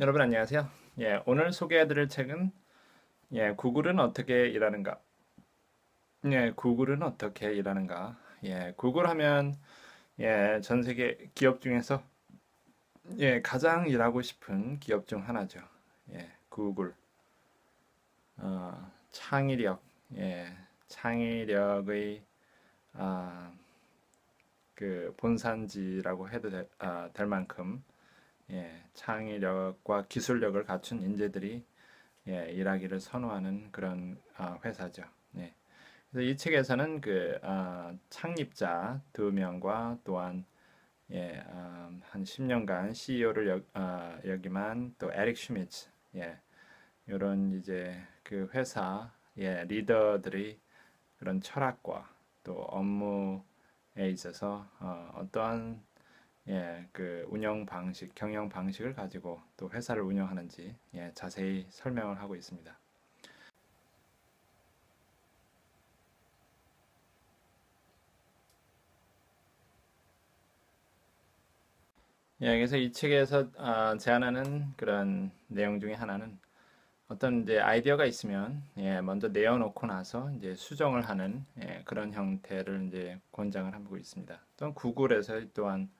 여러분 안녕하세요. 예, 오늘 소개해드릴 책은 예, 구글은 어떻게 일하는가? 예, 구글은 어떻게 일하는가? 예, 구글 하면 예, 전 세계 기업 중에서 예, 가장 일하고 싶은 기업 중 하나죠. 예, 구글. 어, 창의력, 예, 창의력의 아, 그 본산지라고 해도 되, 아, 될 만큼 예, 창의력과 기술력을 갖춘 인재들이 예, 일하기를 선호하는 그런 어, 회사죠. 예. 그래서 이 책에서는 그 어, 창립자 두 명과 또한 예, 어, 한 10년간 CEO를 역, 어, 여기만 또 에릭 슈미츠 예, 이런 이제 그 회사 예, 리더들이 그런 철학과 또 업무에 있어서 어, 어떠한 예, 그 운영 방식, 경영 방식을 가지고 또 회사를 운영하는지 예, 자세히 설명을 하고 있습니다. 예, 그래서 이 책에서 어, 제안하는 그런 내용 중에 하나는 어떤 이제 아이디어가 있으면 예, 먼저 내어놓고 나서 이제 수정을 하는 예, 그런 형태를 이제 권장을 하고 있습니다. 또한 구글에서 또한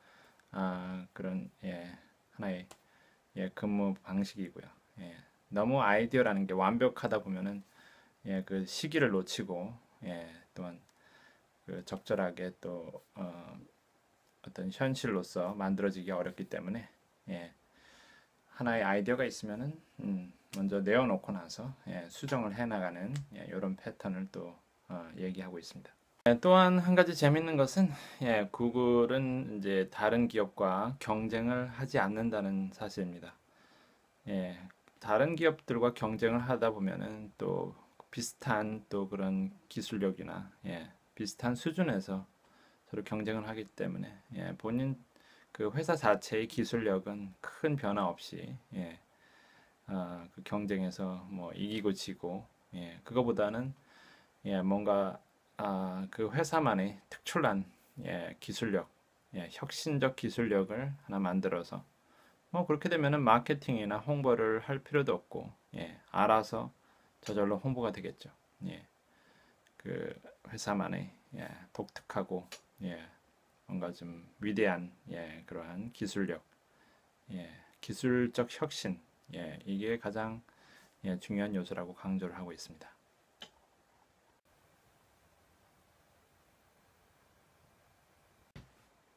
아, 그런 예, 하나의 예, 근무 방식이고요. 예, 너무 아이디어라는 게 완벽하다 보면은 예, 그 시기를 놓치고 예, 또한 그 적절하게 또 어, 어떤 현실로서 만들어지기 어렵기 때문에 예, 하나의 아이디어가 있으면은 음, 먼저 내어놓고 나서 예, 수정을 해나가는 예, 이런 패턴을 또 어, 얘기하고 있습니다. 네, 또한 한 가지 재밌는 것은 예, 구글은 이제 다른 기업과 경쟁을 하지 않는다는 사실입니다. 예, 다른 기업들과 경쟁을 하다 보면은 또 비슷한 또 그런 기술력이나 예, 비슷한 수준에서 서로 경쟁을 하기 때문에 예, 본인 그 회사 자체의 기술력은 큰 변화 없이 예, 어, 그 경쟁에서 뭐 이기고 지고 예, 그거보다는 예, 뭔가 아, 그 회사만의 특출난 예, 기술력, 예, 혁신적 기술력을 하나 만들어서 뭐 그렇게 되면은 마케팅이나 홍보를 할 필요도 없고 예, 알아서 저절로 홍보가 되겠죠. 예, 그 회사만의 예, 독특하고 예, 뭔가 좀 위대한 예, 그러한 기술력, 예, 기술적 혁신, 예, 이게 가장 예, 중요한 요소라고 강조를 하고 있습니다.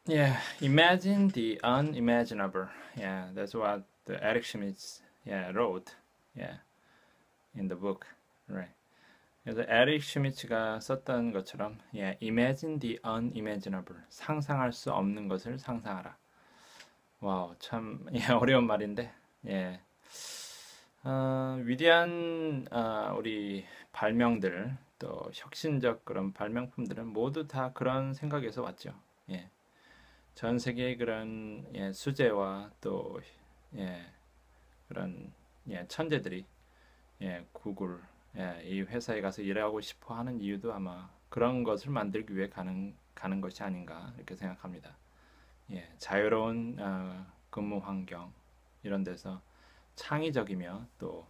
Yeah, imagine the unimaginable. Yeah, that's what the Eric Schmidt yeah wrote. Yeah, in the book, right? 그래서 에릭 슈미츠가 썼던 것처럼 yeah, imagine the unimaginable. 상상할 수 없는 것을 상상하라. 와우, 참 예, 어려운 말인데. 예. 어, 위대한 어, 우리 발명들 또 혁신적 그런 발명품들은 모두 다 그런 생각에서 왔죠. 예. 전 세계의 그런 예, 수제와 또 예, 그런 예, 천재들이 예, 구글 예, 이 회사에 가서 일하고 싶어 하는 이유도 아마 그런 것을 만들기 위해 가는 가는 것이 아닌가 이렇게 생각합니다. 예, 자유로운 어, 근무 환경 이런 데서 창의적이며 또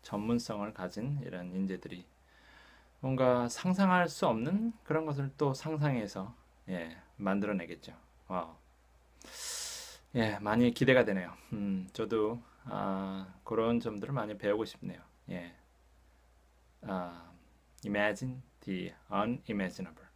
전문성을 가진 이런 인재들이 뭔가 상상할 수 없는 그런 것을 또 상상해서 예, 만들어내겠죠. 와 예, 많이 기대가 되네요. 음, 저도 아, 그런 점들을 많이 배우고 싶네요. 예. 아, imagine the unimaginable.